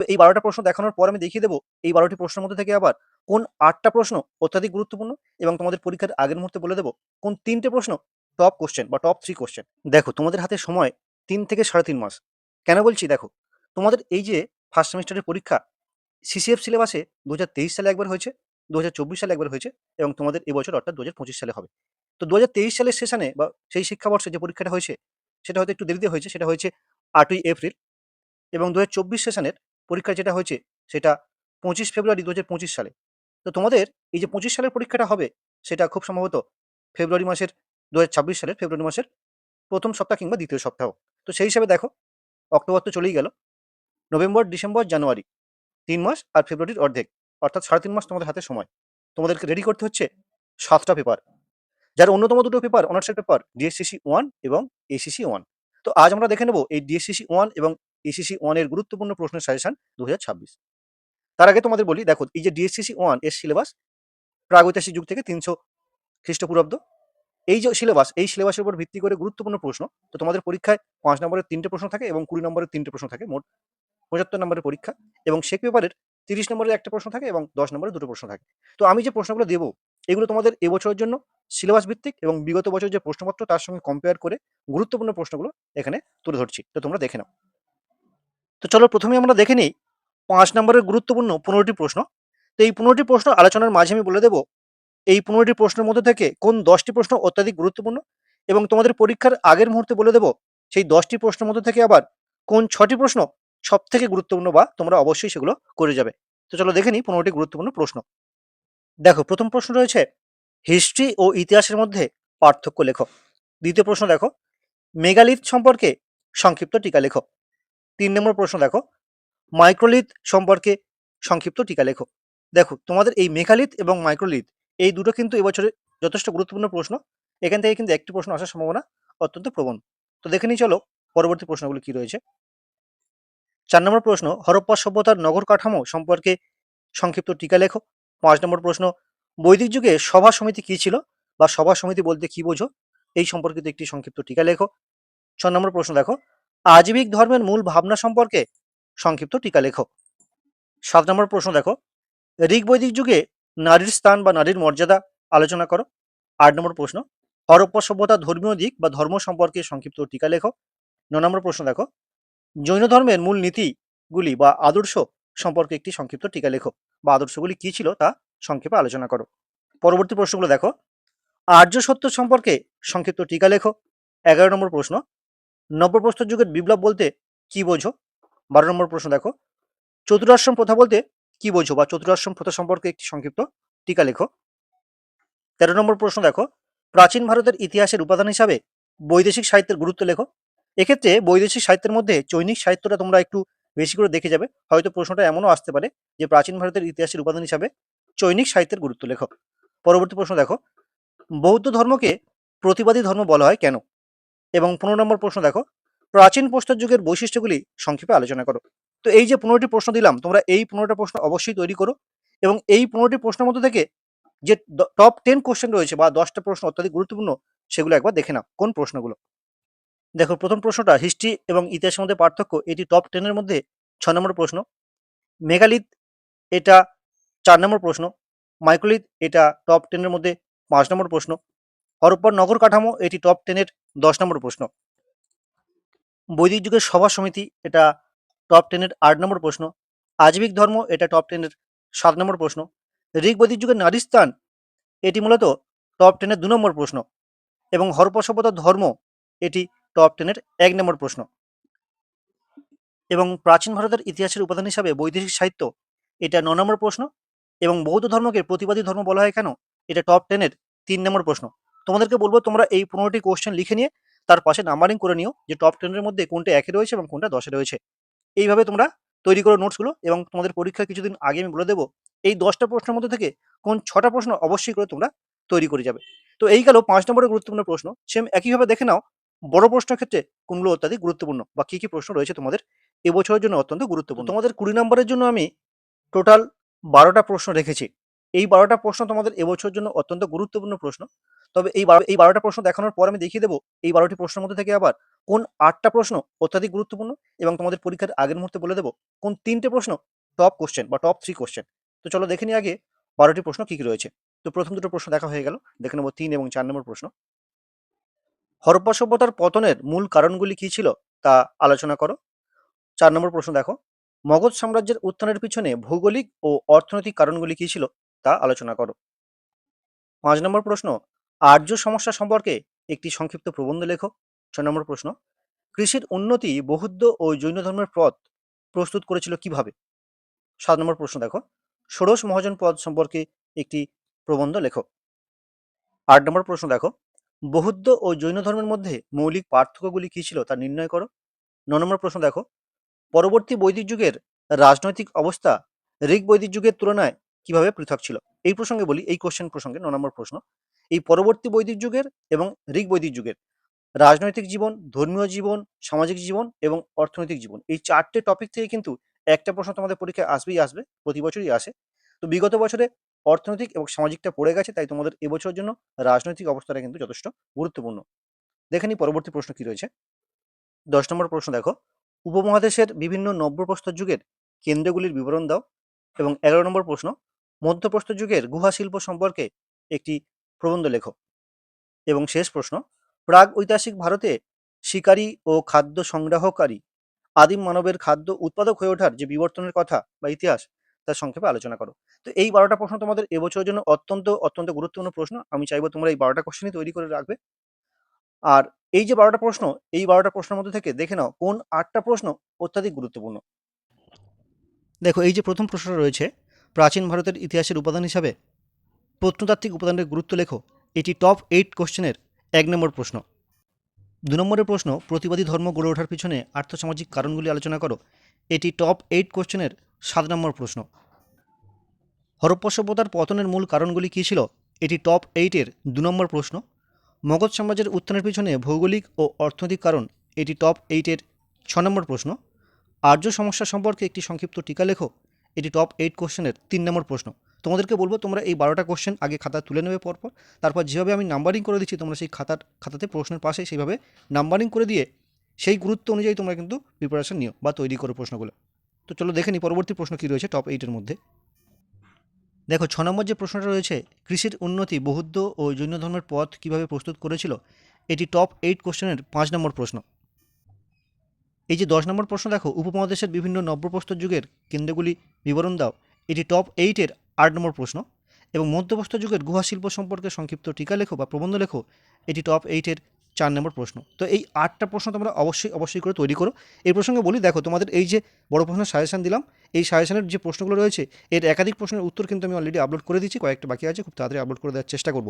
তো এই বারোটা প্রশ্ন দেখানোর পর আমি দেখিয়ে দেবো এই বারোটি প্রশ্নের মধ্যে থেকে আবার কোন আটটা প্রশ্ন অত্যাধিক গুরুত্বপূর্ণ এবং তোমাদের পরীক্ষার আগের মুহূর্তে বলে দেবো কোন তিনটে প্রশ্ন টপ কোশ্চেন বা টপ থ্রি কোশ্চেন দেখো, তোমাদের হাতে সময় তিন থেকে সাড়ে তিন মাস। কেন বলছি? দেখো, তোমাদের এই যে ফার্স্ট সেমিস্টারের পরীক্ষা সিসিএফ সিলেবাসে দু হাজার তেইশ সালে একবার হয়েছে দু হাজার চব্বিশ সালে একবার হয়েছে এবং তোমাদের এবছর অর্থাৎ দু হাজার পঁচিশ সালে হবে। তো দু হাজার তেইশ সালের সেশনে বা সেই শিক্ষাবর্ষে যে পরীক্ষাটা হয়েছে, সেটা হয়তো একটু দেরিতে হয়েছে, সেটা হয়েছে আটই এপ্রিল এবং দু হাজার চব্বিশ সেশনের পরীক্ষা যেটা হয়েছে, সেটা পঁচিশ ফেব্রুয়ারি দু হাজার পঁচিশ সালে। তো তোমাদের এই যে পঁচিশ সালের পরীক্ষাটা হবে, সেটা খুব সম্ভবত ফেব্রুয়ারি মাসের দু হাজার ছাব্বিশ সালের ফেব্রুয়ারি মাসের প্রথম সপ্তাহ কিংবা দ্বিতীয় সপ্তাহ। তো সেই হিসাবে দেখো, অক্টোবর তো চলেই গেল। নভেম্বর, ডিসেম্বর, জানুয়ারি, তিন মাস আর ফেব্রুয়ারির অর্ধেক, অর্থাৎ সাড়ে তিন মাস তোমাদের হাতে সময়। তোমাদেরকে রেডি করতে হচ্ছে সাতটা পেপার যার অন্যতম দুটো পেপার অনার্সের পেপার ডিএসসিসি ওয়ান এবং এসিসি ওয়ান তো আজ আমরা দেখে নেব এই ডিএসসিসি ওয়ান এবং এসিসি ওয়ানের গুরুত্বপূর্ণ প্রশ্নের সাজেশন দু হাজার ছাব্বিশ। তার আগে তোমাদের বলি, দেখো, এই যে ডিএসসিসি ওয়ানের সিলেবাস প্রাগৈতিহাসিক যুগ থেকে তিনশো খ্রিস্টপূর্বাব্দ, এই যে সিলেবাস এই সিলেবাসের উপর ভিত্তি করে গুরুত্বপূর্ণ প্রশ্ন, তো তোমাদের পরীক্ষায় পাঁচ নম্বরের তিনটে প্রশ্ন থাকে এবং কুড়ি নম্বরের তিনটে প্রশ্ন থাকে, মোট পঁচাত্তর নম্বরের পরীক্ষা, এবং শেখ পেপারের তিরিশ নম্বরের একটা প্রশ্ন থাকে এবং দশ নম্বরের দুটো প্রশ্ন থাকে। তো আমি যে প্রশ্নগুলো দেবো, এগুলো তোমাদের এবছরের জন্য সিলেবাস ভিত্তিক এবং বিগত বছর যে প্রশ্নপত্র, তার সঙ্গে কম্পেয়ার করে গুরুত্বপূর্ণ প্রশ্নগুলো এখানে তুলে ধরছি। তো তোমরা দেখে নাও। তো চলো প্রথমে আমরা দেখে নিই পাঁচ নম্বরের গুরুত্বপূর্ণ পনেরোটি প্রশ্ন। তো এই পনেরোটি প্রশ্ন আলোচনার মাঝে আমি বলে দেবো, এই পনেরোটি প্রশ্নের মধ্যে থেকে কোন দশটি প্রশ্ন অত্যাধিক গুরুত্বপূর্ণ এবং তোমাদের পরীক্ষার আগের মুহূর্তে বলে দেবো, সেই দশটি প্রশ্নের মধ্যে থেকে আবার কোন ছটি প্রশ্ন সব থেকে গুরুত্বপূর্ণ বা তোমরা অবশ্যই সেগুলো করে যাবে। তো চলো দেখে নিই পনেরোটি গুরুত্বপূর্ণ প্রশ্ন। দেখো, প্রথম প্রশ্ন রয়েছে, হিস্ট্রি ও ইতিহাসের মধ্যে পার্থক্য লেখো। দ্বিতীয় প্রশ্ন দেখো, মেগালিথ সম্পর্কে সংক্ষিপ্ত টিকা লেখো। তিন নম্বর প্রশ্ন দেখো। মাইক্রোলিথ সম্পর্কে সংক্ষিপ্ত টিকা লেখো। দেখো, তোমাদের এই মেঘালিথ এবং মাইক্রোলিথ এই দুটো কিন্তু এবছরে যথেষ্ট গুরুত্বপূর্ণ প্রশ্ন। এখান থেকে কিন্তু একটি প্রশ্ন আসার সম্ভাবনা অত্যন্ত প্রবণ। তো দেখে নিই, চলো পরবর্তী প্রশ্নগুলো কি রয়েছে। চার নম্বর প্রশ্ন, হরপ্পা সভ্যতার নগর কাঠামো সম্পর্কে সংক্ষিপ্ত টিকা লেখো। পাঁচ নম্বর প্রশ্ন, বৈদিক যুগে সভা সমিতি কি ছিল বা সভা সমিতি বলতে কি বোঝো? এই সম্পর্কিত একটি সংক্ষিপ্ত টিকা লেখো। ছ নম্বর প্রশ্ন দেখো আজীবিক ধর্মের মূল ভাবনা সম্পর্কে সংক্ষিপ্ত টিকা লেখো। সাত নম্বর প্রশ্ন দেখো। ঋগ বৈদিক যুগে নারীর স্থান বা নারীর মর্যাদা আলোচনা করো। আট নম্বর প্রশ্ন। হরপ্পা সভ্যতা ধর্মীয় দিক বা ধর্ম সম্পর্কে সংক্ষিপ্ত টিকা লেখো। ন নম্বর প্রশ্ন দেখো। জৈন ধর্মের মূল নীতিগুলি বা আদর্শ সম্পর্কে একটি সংক্ষিপ্ত টিকা লেখো বা আদর্শগুলি কি ছিল তা সংক্ষেপে আলোচনা করো। পরবর্তী প্রশ্নগুলো দেখো। আর্য সত্য সম্পর্কে সংক্ষিপ্ত টিকা লেখো। এগারো নম্বর প্রশ্ন। নবপ্রস্তর যুগের বিপ্লব বলতে কি বোঝো? বারো নম্বর প্রশ্ন দেখো। চতুরাশ্রম প্রথা বলতে কি বোঝো বা চতুরাশ্রম প্রথা সম্পর্কে একটি সংক্ষিপ্ত টিকা লেখো। তেরো নম্বর প্রশ্ন দেখো। প্রাচীন ভারতের ইতিহাসের উপাদান হিসাবে বৈদেশিক সাহিত্যের গুরুত্ব লেখো। এক্ষেত্রে বৈদেশিক সাহিত্যের মধ্যে চৈনিক সাহিত্যটা তোমরা একটু বেশি করে দেখে যাবে। হয়তো প্রশ্নটা এমনও আসতে পারে যে প্রাচীন ভারতের ইতিহাসের উপাদান হিসাবে চৈনিক সাহিত্যের গুরুত্ব লেখো। পরবর্তী প্রশ্ন দেখো। বৌদ্ধ ধর্মকে প্রতিবাদী ধর্ম বলা হয় কেন? এবং পনেরো নম্বর প্রশ্ন দেখো, প্রাচীন প্রস্তর যুগের বৈশিষ্ট্যগুলি সংক্ষেপে আলোচনা করো। তো এই যে পনেরোটি প্রশ্ন দিলাম, তোমরা এই পনেরোটা প্রশ্ন অবশ্যই তৈরি করো এবং এই পনেরোটি প্রশ্নের মধ্যে থেকে যে টপ টেন কোশ্চেন রয়েছে বা দশটা প্রশ্ন অত্যাধিক গুরুত্বপূর্ণ, সেগুলো একবার দেখে নাও, কোন প্রশ্নগুলো? দেখো, প্রথম প্রশ্নটা হিস্ট্রি এবং ইতিহাসের মধ্যে পার্থক্য, এটি টপ টেনের মধ্যে ছ নম্বর প্রশ্ন। মেগালিথ, এটা চার নম্বর প্রশ্ন। মাইক্রোলিথ, এটা টপ টেনের মধ্যে পাঁচ নম্বর প্রশ্ন। হরপ্পার নগর কাঠামো, এটি টপ টেনের দশ নম্বর প্রশ্ন। বৈদিক যুগের সভা সমিতি, এটা টপ টেনের আট নম্বর প্রশ্ন। আজবিক ধর্ম, এটা টপ টেনের সাত নম্বর প্রশ্ন। ঋগ বৈদিক যুগের নারী স্থান, এটি মূলত টপ টেনের দু নম্বর প্রশ্ন। এবং হরপ্পা সভ্যতার ধর্ম, এটি টপ টেনের এক নম্বর প্রশ্ন। এবং প্রাচীন ভারতের ইতিহাসের উপাদান হিসাবে বৈদেশিক সাহিত্য, এটা ন নম্বর প্রশ্ন। এবং বৌদ্ধ ধর্মকে প্রতিবাদী ধর্ম বলা হয় কেন, এটা টপ টেনের তিন নম্বর প্রশ্ন। তোমাদেরকে বলব তোমরা এই পনেরোটি কোশ্চেন লিখে নিয়ে তার পাশে নাম্বারিং করে নিও যে টপ টেনের মধ্যে কোনটা একে রয়েছে এবং কোনটা দশে রয়েছে। এইভাবে তোমরা তৈরি করো নোটসগুলো এবং তোমাদের পরীক্ষার কিছুদিন আগে আমি বলে দেবো এই দশটা প্রশ্নের মধ্যে থেকে কোন ছটা প্রশ্ন অবশ্যই করে তোমরা তৈরি করে যাবে। তো এই গেল পাঁচ নম্বরের গুরুত্বপূর্ণ প্রশ্ন। সেম একইভাবে দেখে নাও বড় প্রশ্নের ক্ষেত্রে কোনগুলো অত্যাধিক গুরুত্বপূর্ণ বা কি কি প্রশ্ন রয়েছে তোমাদের এবছরের জন্য অত্যন্ত গুরুত্বপূর্ণ। তোমাদের কুড়ি নম্বরের জন্য আমি টোটাল বারোটা প্রশ্ন রেখেছি। এই বারোটা প্রশ্ন তোমাদের এবছরের জন্য অত্যন্ত গুরুত্বপূর্ণ প্রশ্ন। তবে এই এই বারোটা প্রশ্ন দেখানোর পর আমি দেখিয়ে দেবো এই বারোটি প্রশ্নের মধ্যে থেকে আবার কোন আটটা প্রশ্ন অত্যাধিক গুরুত্বপূর্ণ এবং তোমাদের পরীক্ষার আগের মুহূর্তে বলে দেবো কোন তিনটে প্রশ্ন টপ কোশ্চেন বা টপ থ্রি কোশ্চেন তো চলো দেখে নিই আগে বারোটি প্রশ্ন কী কী রয়েছে। তো প্রথম দুটো প্রশ্ন দেখা হয়ে গেল, দেখে নেব তিন এবং চার নম্বর প্রশ্ন। হরপ্পা সভ্যতার পতনের মূল কারণগুলি কী ছিল তা আলোচনা করো। চার নম্বর প্রশ্ন দেখো, মগধ সাম্রাজ্যের উত্থানের পিছনে ভৌগোলিক ও অর্থনৈতিক কারণগুলি কী ছিল? তা আলোচনা করো। পাঁচ নম্বর প্রশ্ন, আর্য সমস্যা সম্পর্কে একটি সংক্ষিপ্ত প্রবন্ধ লেখো। ছয় নম্বর প্রশ্ন, কৃষির উন্নতি বৌদ্ধ ও জৈন ধর্মের পথ প্রস্তুত করেছিল কীভাবে? সাত নম্বর প্রশ্ন দেখো, ষোড়শ মহাজন পদ সম্পর্কে একটি প্রবন্ধ লেখো। আট নম্বর প্রশ্ন দেখো বৌদ্ধ ও জৈন ধর্মের মধ্যে মৌলিক পার্থক্যগুলি কী ছিল তা নির্ণয় করো। ন নম্বর প্রশ্ন দেখো, পরবর্তী বৈদিক যুগের রাজনৈতিক অবস্থা ঋগ বৈদিক যুগের তুলনায় কীভাবে পৃথক ছিল? এই প্রসঙ্গে বলি, এই কোশ্চেন প্রসঙ্গে ন নম্বর প্রশ্ন। এই পরবর্তী বৈদিক যুগের এবং ঋগ বৈদিক যুগের রাজনৈতিক জীবন, ধর্মীয় জীবন, সামাজিক জীবন এবং অর্থনৈতিক জীবন, এই চারটে টপিক থেকে কিন্তু একটা প্রশ্ন তোমাদের পরীক্ষায় আসবেই আসবে, প্রতি বছরই আসে। তো বিগত বছরে অর্থনৈতিক এবং সামাজিকটা পড়ে গেছে, তাই তোমাদের এবছরের জন্য রাজনৈতিক অবস্থাটা কিন্তু যথেষ্ট গুরুত্বপূর্ণ। দেখে নিই পরবর্তী প্রশ্ন কি রয়েছে। দশ নম্বর প্রশ্ন দেখো, উপমহাদেশের বিভিন্ন নব্যপ্রস্তর যুগের কেন্দ্রগুলির বিবরণ দাও এবং এগারো নম্বর প্রশ্ন মধ্যপ্রস্তর যুগের গুহা শিল্প সম্পর্কে একটি প্রবন্ধ লেখো। এবং শেষ প্রশ্ন, প্রাগ ঐতিহাসিক ভারতে শিকারী ও খাদ্য সংগ্রাহকারী আদিম মানবের খাদ্য উৎপাদক হয়ে ওঠার যে বিবর্তনের কথা বা ইতিহাস, তার সংক্ষেপে আলোচনা করো। তো এই বারোটা প্রশ্ন তোমাদের এবছরের জন্য অত্যন্ত অত্যন্ত গুরুত্বপূর্ণ প্রশ্ন। আমি চাইব তোমরা এই বারোটা কোশ্চেনই তৈরি করে রাখবে। আর এই যে বারোটা প্রশ্ন, এই বারোটা প্রশ্নের মধ্যে থেকে দেখে নাও কোন আটটা প্রশ্ন অত্যাধিক গুরুত্বপূর্ণ। দেখো, এই যে প্রথম প্রশ্নটা রয়েছে প্রাচীন ভারতের ইতিহাসের উপাদান হিসাবে? প্রত্নতাত্ত্বিক উপাদানের গুরুত্ব লেখো। এটি টপ এইট কোশ্চেনের এক নম্বর প্রশ্ন। দু নম্বরের প্রশ্ন, প্রতিবাদী ধর্ম গড়ে ওঠার পিছনে আর্থসামাজিক কারণগুলি আলোচনা করো। এটি টপ এইট কোশ্চেনের সাত নম্বর প্রশ্ন। হরপ্পা সভ্যতার পতনের মূল কারণগুলি কী ছিল? এটি টপ এইটের দু নম্বর প্রশ্ন। মগধ সাম্রাজ্যের উত্থানের পিছনে ভৌগোলিক ও অর্থনৈতিক কারণ, এটি টপ এইটের ছ নম্বর প্রশ্ন। আর্য সমস্যা সম্পর্কে একটি সংক্ষিপ্ত টিকা লেখো। এটি টপ এইট কোশ্চেনের তিন নম্বর প্রশ্ন। তোমাদেরকে বলব, তোমরা এই বারোটা কোশ্চেন আগে খাতা তুলে নেবে পরপর, তারপর যেভাবে আমি নাম্বারিং করে দিচ্ছি, তোমরা সেই খাতার, খাতাতে প্রশ্নের পাশে সেইভাবে নাম্বারিং করে দিয়ে সেই গুরুত্ব অনুযায়ী তোমরা কিন্তু প্রিপারেশন নিও বা তৈরি করো প্রশ্নগুলো। তো চলো দেখে নিই পরবর্তী প্রশ্ন কী রয়েছে টপ এইটের মধ্যে। দেখো, ছ নম্বর যে প্রশ্নটা রয়েছে, কৃষির উন্নতি বৌদ্ধ ও জৈন ধর্মের পথ কীভাবে প্রস্তুত করেছিল, এটি টপ এইট কোশ্চেনের পাঁচ নম্বর প্রশ্ন। এই যে দশ নম্বর প্রশ্ন দেখো, উপমহাদেশের বিভিন্ন নব্যপ্রস্তর যুগের কেন্দ্রগুলি বিবরণ দাও। এটি টপ এইটের আট নম্বর প্রশ্ন এবং মধ্যপ্রস্তর যুগের গুহা শিল্প সম্পর্কে সংক্ষিপ্ত টিকা লেখো বা প্রবন্ধ লেখো, এটি টপ এইটের চার নম্বর প্রশ্ন। তো এই আটটা প্রশ্ন তোমরা অবশ্যই অবশ্যই করে তৈরি করো। এই প্রসঙ্গে বলি, দেখো তোমাদের এই যে বড় প্রশ্নের সাজেশন দিলাম, এই সাজেশনের যে প্রশ্নগুলো রয়েছে, এর একাধিক প্রশ্নের উত্তর কিন্তু আমি অলরেডি আপলোড করে দিচ্ছি কয়েকটা বাকি আছে, খুব তাড়াতাড়ি আপলোড করে দেওয়ার চেষ্টা করব।